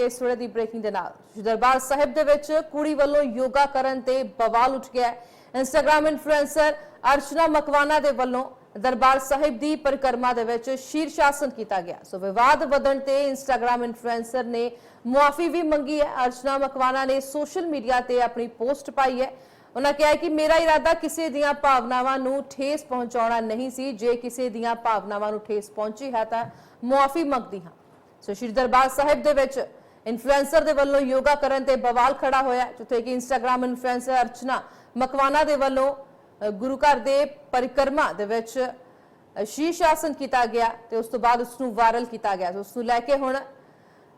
ਕਰਾਂਗੇ ਇਸ ਵੇਲੇ ਦੀ ਬ੍ਰੇਕਿੰਗ ਦੇ ਨਾਲ। ਦਰਬਾਰ ਸਾਹਿਬ ਦੇ ਵਿੱਚ ਕੁੜੀ ਵੱਲੋਂ ਯੋਗਾ ਕਰਨ ਤੇ ਬਵਾਲ ਉੱਠ ਗਿਆ ਇੰਸਟਾਗ੍ਰam ਇਨਫਲੂਐਂਸਰ ਅਰਚਨਾ ਮਕਵਾਨਾ ਦੇ ਵੱਲੋਂ ਦਰਬਾਰ ਸਾਹਿਬ ਦੀ ਪਰਿਕਰਮਾ ਦੇ ਵਿੱਚ ਸ਼ੀਰ ਸ਼ਾਸਨ ਕੀਤਾ ਗਿਆ। ਸੋ ਵਿਵਾਦ ਵਧਣ ਤੇ ਇੰਸਟਾਗ੍ਰam ਇਨਫਲੂਐਂਸਰ ਨੇ ਮੁਆਫੀ ਵੀ ਮੰਗੀ ਹੈ। ਅਰਚਨਾ ਮਕਵਾਨਾ ਨੇ ਸੋਸ਼ਲ ਮੀਡੀਆ ਤੇ ਆਪਣੀ ਪੋਸਟ ਪਾਈ ਹੈ। ਉਹਨਾਂ ਕਿਹਾ ਕਿ ਮੇਰਾ ਇਰਾਦਾ ਕਿਸੇ ਦੀਆਂ ਭਾਵਨਾਵਾਂ ਨੂੰ ਠੇਸ ਪਹੁੰਚਾਉਣਾ ਨਹੀਂ ਸੀ। ਜੇ ਕਿਸੇ ਦੀਆਂ ਭਾਵਨਾਵਾਂ ਨੂੰ ਠੇਸ ਪਹੁੰਚੀ ਹੈ ਤਾਂ ਮੁਆਫੀ ਮੰਗਦੀ ਹਾਂ। ਸੋ ਸ਼੍ਰੀ ਦਰਬਾਰ ਸਾਹਿਬ ਦੇ ਵਿੱਚ ਇਨਫਲੂਐਂਸਰ ਦੇ ਵੱਲੋਂ ਯੋਗਾ ਕਰਨ ਤੇ ਬਵਾਲ ਖੜਾ ਹੋਇਆ ਜਿੱਥੇ ਕਿ ਇੰਸਟਾਗ੍ਰam ਇਨਫਲੂਐਂਸਰ ਅਰਚਨਾ ਮਕਵਾਨਾ ਦੇ ਵੱਲੋਂ ਗੁਰੂ ਘਰ ਦੇ ਪਰਿਕਰਮਾ ਦੇ ਵਿੱਚ ਅ, ਸ਼ੀਸ਼ ਸ਼ਾਸਨ ਕੀਤਾ ਗਿਆ ਤੇ ਉਸ ਤੋਂ ਬਾਅਦ ਉਸ ਨੂੰ ਵਾਇਰਲ ਕੀਤਾ ਗਿਆ। ਸੋ ਉਸ ਨੂੰ ਲੈ ਕੇ ਹੁਣ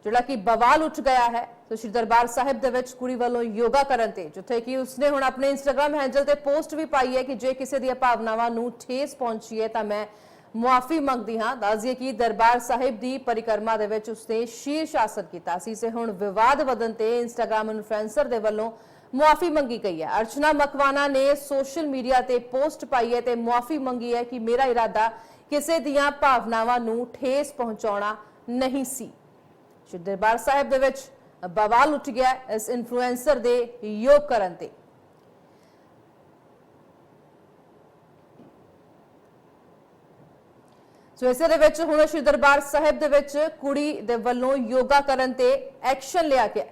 ਜਿਹੜਾ ਕਿ ਬਵਾਲ ਉੱਠ ਗਿਆ ਹੈ ਸੋ ਸ਼੍ਰੀ ਦਰਬਾਰ ਸਾਹਿਬ ਦੇ ਵਿੱਚ ਕੁੜੀ ਵੱਲੋਂ ਯੋਗਾ ਕਰਨ ਤੇ ਜਿੱਥੇ ਕਿ ਉਸਨੇ ਹੁਣ ਆਪਣੇ ਇੰਸਟਾਗ੍ਰam ਹੈਂਡਲ ਤੇ ਪੋਸਟ ਵੀ ਪਾਈ ਹੈ ਕਿ ਜੇ ਕਿਸੇ ਦੀਆਂ ਭਾਵਨਾਵਾਂ ਨੂੰ ਠੇਸ ਪਹੁੰਚੀ ਹੈ ਤਾਂ ਮੈਂ ਮੁਆਫੀ ਮੰਗਦੀ ਹਾਂ, ਦੱਸਦੀਏ ਕਿ ਦਰਬਾਰ ਸਾਹਿਬ ਦੀ ਪਰਿਕਰਮਾ ਦੇ ਵਿੱਚ ਉਸਨੇ ਸ਼ੀਰ ਸ਼ਾਸਨ ਕੀਤਾ ਸੀ। ਸੇ ਹੁਣ ਵਿਵਾਦ ਵਧਣ ਤੇ ਇੰਸਟਾਗ੍ਰam ਇਨਫਲੂਐਂਸਰ ਦੇ ਵੱਲੋਂ ਮੁਆਫੀ ਮੰਗੀ ਗਈ ਹੈ। ਅਰਚਨਾ ਮਕਵਾਨਾ ਨੇ ਸੋਸ਼ਲ ਮੀਡੀਆ ਤੇ ਪੋਸਟ ਪਾਈ ਹੈ ਤੇ ਮੁਆਫੀ ਮੰਗੀ ਹੈ ਕਿ ਮੇਰਾ ਇਰਾਦਾ ਕਿਸੇ ਦੀਆਂ ਭਾਵਨਾਵਾਂ ਨੂੰ ਠੇਸ ਪਹੁੰਚਾਉਣਾ ਨਹੀਂ ਸੀ। ਸ਼੍ਰੀ ਦਰਬਾਰ ਸਾਹਿਬ ਦੇ ਵਿੱਚ ਬਵਾਲ ਉੱਠ ਗਿਆ ਇਸ ਇਨਫਲੂਐਂਸਰ ਦੇ ਯੋਗ ਕਰਨ ਤੇ ਸੋ ਇਸੇ ਦੇ ਵਿੱਚ ਹੁਣ ਸ਼੍ਰੀ ਦਰਬਾਰ ਸਾਹਿਬ ਦੇ ਵਿੱਚ ਕੁੜੀ ਦੇ ਵੱਲੋਂ ਯੋਗਾ ਕਰਨ ਤੇ ਐਕਸ਼ਨ ਲਿਆ ਗਿਆ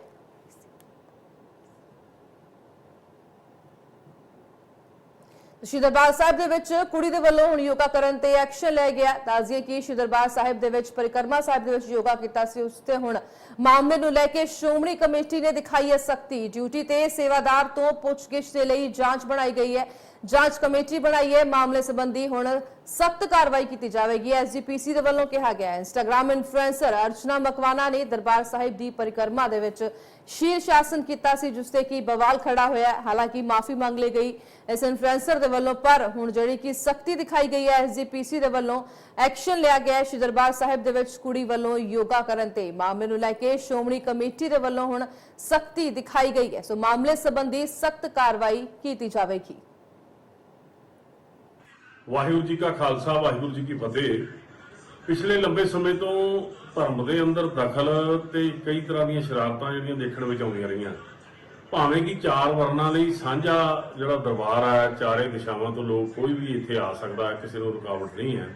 ਸ਼੍ਰੀ ਦਰਬਾਰ ਸਾਹਿਬ ਦੇ ਵਿੱਚ ਕੁੜੀ ਦੇ ਵੱਲੋਂ ਹੁਣ ਯੋਗਾ ਕਰਨ ਤੇ ਐਕਸ਼ਨ ਲਿਆ ਗਿਆ ਤਾਜ਼ੀਏ ਕਿ ਸ਼੍ਰੀ ਦਰਬਾਰ ਸਾਹਿਬ ਦੇ ਵਿੱਚ ਪਰਿਕਰਮਾ ਸਾਹਿਬ ਦੇ ਵਿੱਚ ਯੋਗਾ ਕੀਤਾ ਸੀ। ਉਸ ਤੇ ਹੁਣ ਮਾਮਲੇ ਨੂੰ ਲੈ ਕੇ ਸ਼੍ਰੋਮਣੀ ਕਮੇਟੀ ਨੇ ਦਿਖਾਈ ਹੈ ਸਖਤੀ। ਡਿਊਟੀ ਤੇ ਸੇਵਾਦਾਰ ਤੋਂ ਪੁੱਛਗਿੱਛ ਦੇ ਲਈ ਜਾਂਚ ਬਣਾਈ ਗਈ ਹੈ। ਜਾਂਚ ਕਮੇਟੀ ਬਣਾਈ ਹੈ। ਮਾਮਲੇ ਸੰਬੰਧੀ ਹੁਣ ਸਖਤ ਕਾਰਵਾਈ ਕੀਤੀ ਜਾਵੇਗੀ। ਐਸਜੀਪੀਸੀ ਦੇ ਵੱਲੋਂ ਕਿਹਾ ਗਿਆ ਹੈ। ਇੰਸਟਾਗ੍ਰam ਇਨਫਲੂਐਂਸਰ ਅਰਚਨਾ ਮਕਵਾਨਾ ਨੇ ਦਰਬਾਰ ਸਾਹਿਬ ਦੀ ਪਰਿਕਰਮਾ ਦੇ ਵਿੱਚ ਸ਼ੀਰ ਸ਼ਾਸਨ ਕੀਤਾ ਸੀ, ਜਿਸ ਤੇ ਕਿ ਬਵਾਲ ਖੜਾ ਹੋਇਆ ਹਾਲਾਂਕਿ ਮਾਫੀ ਮੰਗ ਲਈ ਗਈ ਇਸ ਇਨਫਲੂਐਂਸਰ ਦੇ ਵੱਲੋਂ, ਪਰ ਹੁਣ ਜਿਹੜੀ ਕਿ ਸਖਤੀ ਦਿਖਾਈ ਗਈ ਹੈ ਐਸਜੀਪੀਸੀ ਦੇ ਵੱਲੋਂ ਐਕਸ਼ਨ ਲਿਆ ਗਿਆ ਹੈ। ਸ਼੍ਰੀ ਦਰਬਾਰ ਸਾਹਿਬ ਦੇ ਵਿੱਚ ਕੁੜੀ ਵੱਲੋਂ ਯੋਗਾ ਕਰਨ ਤੇ ਮਾਮਲੇ ਨੂੰ ਲੈ ਕੇ ਸ਼੍ਰੋਮਣੀ ਕਮੇਟੀ ਦੇ ਵੱਲੋਂ ਹੁਣ ਸਖਤੀ ਦਿਖਾਈ ਗਈ ਹੈ। ਸੋ ਮਾਮਲੇ ਸੰਬੰਧੀ ਸਖਤ ਕਾਰਵਾਈ ਕੀਤੀ ਜਾਵੇਗੀ। ਵਾਹਿਗੁਰੂ ਜੀ ਕਾ ਖਾਲਸਾ, ਵਾਹਿਗੁਰੂ ਜੀ ਕੀ ਫਤਿਹ। ਪਿਛਲੇ ਲੰਬੇ ਸਮੇਂ ਤੋਂ ਧਰਮ ਦੇ ਅੰਦਰ ਦਖਲ ਤੇ ਕਈ ਤਰ੍ਹਾਂ ਦੀਆਂ ਸ਼ਰਾਰਤਾਂ ਜਿਹੜੀਆਂ ਦੇਖਣ ਵਿੱਚ ਆਉਂਦੀਆਂ ਰਹੀਆਂ। ਭਾਵੇਂ ਕਿ ਚਾਰ ਵਰਨਾਂ ਲਈ ਸਾਂਝਾ ਜਿਹੜਾ ਦਰਬਾਰ ਹੈ ਚਾਰੇ ਦਿਸ਼ਾਵਾਂ ਤੋਂ ਲੋਕ ਕੋਈ ਵੀ ਇੱਥੇ ਆ ਸਕਦਾ ਹੈ ਕਿਸੇ ਨੂੰ ਰੁਕਾਵਟ ਨਹੀਂ ਹੈ।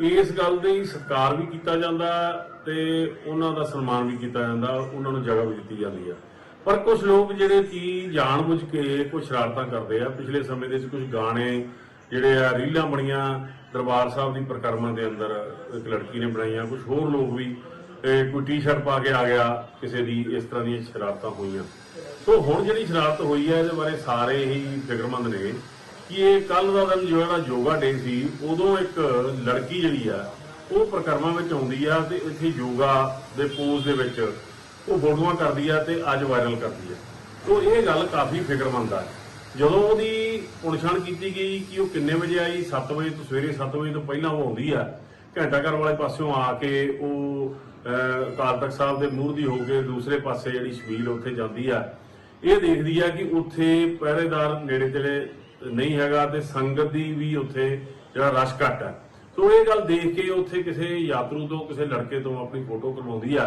ਇਸ ਗੱਲ ਦੇ ਸਤਿਕਾਰ ਵੀ ਕੀਤਾ ਜਾਂਦਾ ਹੈ ਤੇ ਉਹਨਾਂ ਦਾ ਸਨਮਾਨ ਵੀ ਕੀਤਾ ਜਾਂਦਾ, ਉਹਨਾਂ ਨੂੰ ਜਗ੍ਹਾ ਵੀ ਦਿੱਤੀ ਜਾਂਦੀ ਹੈ ਪਰ ਕੁਝ ਲੋਕ ਜਿਹੜੇ ਕਿ ਜਾਣਬੁੱਝ ਕੇ ਕੋਈ ਸ਼ਰਾਰਤਾਂ ਕਰਦੇ ਆ, ਪਿਛਲੇ ਸਮੇਂ ਦੇ ਵਿੱਚ ਕੁਝ ਗਾਣੇ ਜਿਹੜੇ ਆ ਰੀਲਾਂ ਬਣੀਆਂ ਦਰਬਾਰ ਸਾਹਿਬ ਦੀ ਪ੍ਰਕਰਮਾਂ ਦੇ ਅੰਦਰ ਇੱਕ ਲੜਕੀ ਨੇ ਬਣਾਈਆਂ ਕੁਝ ਹੋਰ ਲੋਕ ਵੀ ਕੋਈ ਟੀ-ਸ਼ਰਟ ਪਾ ਕੇ ਆ ਗਿਆ, ਕਿਸੇ ਦੀ ਇਸ ਤਰ੍ਹਾਂ ਦੀਆਂ ਸ਼ਰਾਰਤਾਂ ਹੋਈਆਂ। ਸੋ ਹੁਣ ਜਿਹੜੀ ਸ਼ਰਾਰਤ ਹੋਈ ਹੈ, ਇਹਦੇ ਬਾਰੇ ਸਾਰੇ ਹੀ ਫਿਕਰਮੰਦ ਨੇ ਕਿ ਇਹ ਕੱਲ ਦਾ ਦਿਨ ਜੋ ਜਿਹੜਾ ਯੋਗਾ ਡੇ ਸੀ, ਉਦੋਂ ਇੱਕ ਲੜਕੀ ਜਿਹੜੀ ਆ, ਉਹ ਪ੍ਰਕਰਮਾਂ ਵਿੱਚ ਆਉਂਦੀ ਆ ਤੇ ਇੱਥੇ ਯੋਗਾ ਦੇ ਪੋਜ਼ ਦੇ ਵਿੱਚ ਉਹ ਫੋਟੋਆਂ ਕਰਦੀ ਆ ਤੇ ਅੱਜ ਵਾਇਰਲ ਕਰਦੀ ਆ। ਸੋ ਇਹ ਗੱਲ ਕਾਫੀ ਫਿਕਰਮੰਦ ਆ। ਜਦੋਂ ਉਹਦੀ ਪੁਣਛਾਣ ਕੀਤੀ ਗਈ ਕਿ ਉਹ ਕਿੰਨੇ ਵਜੇ ਆਈ 7 ਵਜੇ ਤੋਂ ਸਵੇਰੇ 7 ਵਜੇ ਤੋਂ ਪਹਿਲਾਂ ਉਹ ਆਉਂਦੀ ਆ, ਘੰਟਾ ਘਰ ਵਾਲੇ ਪਾਸਿਓਂ ਆ ਕੇ ਉਹ ਅਕਾਲ ਤਖਤ ਸਾਹਿਬ ਦੇ ਮੂਹਰ ਦੀ ਹੋ ਕੇ ਦੂਸਰੇ ਪਾਸੇ ਜਿਹੜੀ ਸ਼ਬੀਲ ਉੱਥੇ ਜਾਂਦੀ ਆ, ਇਹ ਦੇਖਦੀ ਆ ਕਿ ਉੱਥੇ ਪਹਿਰੇਦਾਰ ਨੇੜੇ ਤੇੜੇ ਨਹੀਂ ਹੈਗਾ ਤੇ ਸੰਗਤ ਦੀ ਵੀ ਉੱਥੇ ਜਿਹੜਾ ਰਸ਼ ਘੱਟ ਹੈ ਸੋ ਇਹ ਗੱਲ ਦੇਖ ਕੇ ਉੱਥੇ ਕਿਸੇ ਯਾਤਰੂ ਤੋਂ, ਕਿਸੇ ਲੜਕੇ ਤੋਂ ਆਪਣੀ ਫੋਟੋ ਕਰਵਾਉਂਦੀ ਆ।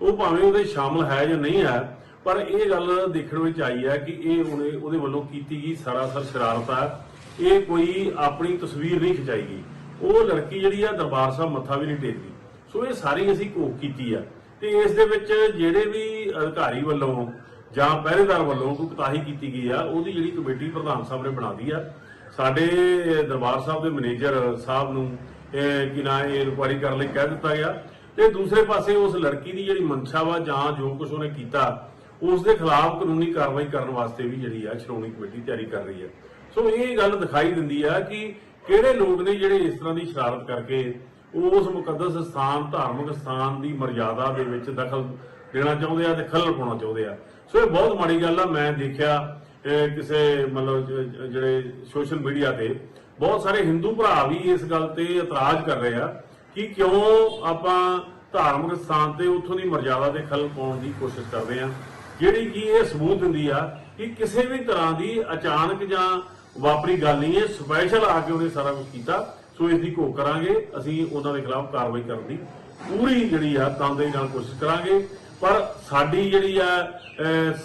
ਉਹ ਭਾਵੇਂ ਉਹਦੇ ਸ਼ਾਮਲ ਹੈ ਜਾਂ ਨਹੀਂ ਹੈ ਪਰ ਇਹ ਗੱਲ ਦੇਖਣ ਵਿੱਚ ਆਈ ਹੈ ਕਿ ਇਹ ਉਹਨੇ ਉਹਦੇ ਵੱਲੋਂ ਕੀਤੀ ਗਈ ਸਰਾਸਰ ਸ਼ਰਾਰਤ। ਆ ਇਹ ਕੋਈ ਆਪਣੀ ਤਸਵੀਰ ਨਹੀਂ ਖਿਚਾਈ ਗਈ। ਉਹ ਲੜਕੀ ਜਿਹੜੀ ਆ, ਦਰਬਾਰ ਸਾਹਿਬ ਮੱਥਾ ਵੀ ਨਹੀਂ ਟੇਕਦੀ। ਸੋ ਇਹ ਸਾਰੀ ਅਸੀਂ ਘੋਖ ਕੀਤੀ ਆ। ਤੇ ਇਸ ਦੇ ਵਿੱਚ ਜਿਹੜੇ ਵੀ ਅਧਿਕਾਰੀ ਵੱਲੋਂ ਜਾਂ ਪਹਿਰੇਦਾਰ ਵੱਲੋਂ ਕੋਈ ਕੁਤਾਹੀ ਕੀਤੀ ਗਈ ਆ, ਉਹਦੀ ਜਿਹੜੀ ਕਮੇਟੀ ਪ੍ਰਧਾਨ ਸਾਹਿਬ ਨੇ ਬਣਾਦੀ ਆ। ਸਾਡੇ ਦਰਬਾਰ ਸਾਹਿਬ ਦੇ ਮੈਨੇਜਰ ਸਾਹਿਬ ਨੂੰ ਕਿ ਨਾ ਇਹ ਇਨਕੁਆਇਰੀ ਕਰਨ ਲਈ ਕਹਿ ਦਿੱਤਾ ਗਿਆ। ਤੇ ਦੂਸਰੇ ਪਾਸੇ ਉਸ ਲੜਕੀ ਦੀ ਜਿਹੜੀ ਮਨਸ਼ਾ ਵਾ ਜਾਂ ਜੋ ਕੁਝ ਉਹਨੇ ਕੀਤਾ ਉਸ ਦੇ ਖਿਲਾਫ ਕਾਨੂੰਨੀ ਕਾਰਵਾਈ ਕਰਨ ਵਾਸਤੇ ਵੀ ਜਿਹੜੀ ਆ ਸ਼੍ਰੋਮਣੀ ਕਮੇਟੀ ਤਿਆਰੀ ਕਰ ਰਹੀ ਹੈ ਸੋ ਇਹ ਗੱਲ ਦਿਖਾਈ ਦਿੰਦੀ ਆ ਕਿ ਕਿਹੜੇ ਲੋਕ ਨੇ ਜਿਹੜੇ ਇਸ ਤਰ੍ਹਾਂ ਦੀ ਸ਼ਰਾਰਤ ਕਰਕੇ ਉਸ ਮੁਕੱਦਸ ਸਥਾਨ, ਧਾਰਮਿਕ ਸਥਾਨ ਦੀ ਮਰਜ਼ਾਦਾ ਦੇ ਵਿੱਚ ਦਖਲ ਦੇਣਾ ਚਾਹੁੰਦੇ ਆ ਤੇ ਖਲਲ ਪਾਉਣਾ ਚਾਹੁੰਦੇ ਆ। ਸੋ ਇਹ ਬਹੁਤ ਮਾੜੀ ਗੱਲ ਆ। ਮੈਂ ਦੇਖਿਆ ਕਿਸੇ ਮਤਲਬ ਜਿਹੜੇ ਸੋਸ਼ਲ ਮੀਡੀਆ ਤੇ ਬਹੁਤ ਸਾਰੇ ਹਿੰਦੂ ਭਰਾ ਵੀ ਇਸ ਗੱਲ ਤੇ ਇਤਰਾਜ਼ ਕਰ ਰਹੇ ਆ ਕਿ ਕਿਉਂ ਆਪਾਂ ਧਾਰਮਿਕ ਸਥਾਨ ਤੇ ਉੱਥੋਂ ਦੀ ਮਰਜ਼ਾਦਾ ਦੇ ਖਲਲ ਪਾਉਣ ਦੀ ਕੋਸ਼ਿਸ਼ ਕਰਦੇ ਆ। ਜਿਹੜੀ ਕਿ ਇਹ ਸਬੂਤ ਦਿੰਦੀ ਆ ਕਿ ਕਿਸੇ ਵੀ ਤਰ੍ਹਾਂ ਦੀ ਅਚਾਨਕ ਜਾਂ ਵਾਪਰੀ ਗੱਲ ਨਹੀਂ ਹੈ ਸਪੈਸ਼ਲ ਆ ਕੇ ਉਹਨੇ ਸਾਰਾ ਕੁਝ ਕੀਤਾ। ਸੋ ਇਸ ਦੀ ਘੋਖ ਕਰਾਂਗੇ। ਅਸੀਂ ਉਹਨਾਂ ਦੇ ਖਿਲਾਫ ਕਾਰਵਾਈ ਕਰਨ ਦੀ ਪੂਰੀ ਜਿਹੜੀ ਆ ਤਨਦੇਹੀ ਨਾਲ ਕੋਸ਼ਿਸ਼ ਕਰਾਂਗੇ। ਪਰ ਸਾਡੀ ਜਿਹੜੀ ਆ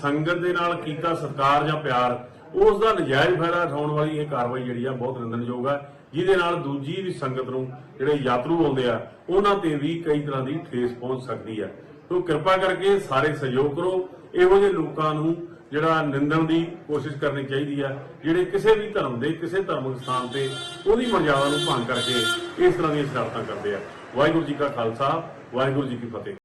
ਸੰਗਤ ਦੇ ਨਾਲ ਕੀਤਾ ਸਤਿਕਾਰ ਜਾਂ ਪਿਆਰ, ਉਸ ਦਾ ਨਜਾਇਜ਼ ਫਾਇਦਾ ਉਠਾਉਣ ਵਾਲੀ ਇਹ ਕਾਰਵਾਈ ਜਿਹੜੀ ਆ ਬਹੁਤ ਨਿੰਦਣਯੋਗ ਆ। ਜਿਹਦੇ ਨਾਲ ਦੂਜੀ ਵੀ ਸੰਗਤ ਨੂੰ ਜਿਹੜੇ ਯਾਤਰੂ ਆਉਂਦੇ ਆ, ਉਹਨਾਂ ਤੇ ਵੀ ਕਈ ਤਰ੍ਹਾਂ ਦੀ ਠੇਸ ਪਹੁੰਚ ਸਕਦੀ ਆ। ਸੋ ਕਿਰਪਾ ਕਰਕੇ ਸਾਰੇ ਸਹਿਯੋਗ ਕਰੋ। ਇਹੋ ਜਿਹੇ ਲੋਕਾਂ ਨੂੰ ਜਿਹੜਾ ਨਿੰਦਣ ਦੀ ਕੋਸ਼ਿਸ਼ ਕਰਨੀ ਚਾਹੀਦੀ ਆ, ਜਿਹੜੇ ਕਿਸੇ ਵੀ ਧਰਮ ਦੇ, ਕਿਸੇ ਧਾਰਮਿਕ ਸਥਾਨ ਤੇ ਉਹਦੀ ਮਰਜ਼ਾਦਾ ਨੂੰ ਭੰਗ ਕਰਕੇ ਇਸ ਤਰ੍ਹਾਂ ਦੀਆਂ ਸ਼ਰਾਰਤਾਂ ਕਰਦੇ ਆ। ਵਾਹਿਗੁਰੂ ਜੀ ਕਾ ਖਾਲਸਾ, ਵਾਹਿਗੁਰੂ ਜੀ ਕੀ ਫਤਿਹ।